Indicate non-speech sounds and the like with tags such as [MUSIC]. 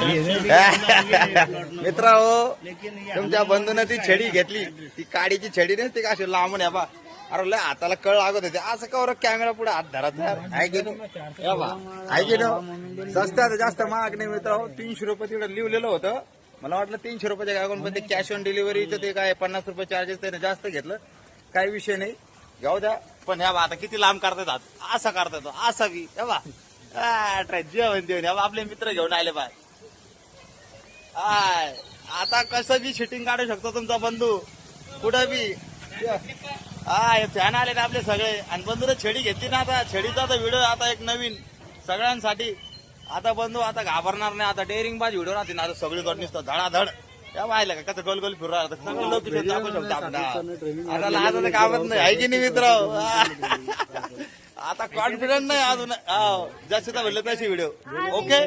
[LAUGHS] मित्र हो तुमच्या बंधून ती छडी घेतली. ती काडीची छडी नसते का अशी लांबून या बा. अरे लय हाताला कळ लागत होते. असं कवर कॅमेरा पुढे हात धरत आहे की नाही आहे नाही स्वस्तात जास्त महाग नाही मित्र हो तीनशे रुपये तिकडे लिहिलेलं होतं. मला वाटलं तीनशे रुपयाच्या गावाकडून पण ते कॅश ऑन डिलिव्हरीचं ते काय पन्नास रुपये चार्जेस त्याने जास्त घेतलं. काही विषय नाही. जाऊ द्या. पण ह्या बा आता किती लांब करतात असा करतात. तो, असा बी. या बा. जेवण देऊन आपले मित्र घेऊन आले बाय आय आता कसं बी शूटिंग काढू शकतो तुमचा बंधू. कुठं बी. हा फॅन आले ना आपले सगळे. आणि बंधूने छेडी घेतली ना आता. छेडीचा तर व्हिडिओ आता एक नवीन. सगळ्यांसाठी. आता बंधू आता घाबरणार नाही. आता डेअरिंग बाज व्हिडिओ राहते ना आता सगळी कडे नुसतं धडाधड. या पाहिलं का? कसं गोल गोल फिरू राहिलं? सगळं दाखवू शकतो आपण आता लाजाचं कामच नाही. आहे की नाही मित्र? आता कॉन्फिडंट नाही अजून. हो, हा. जास्त म्हणलं तशी व्हिडिओ ओके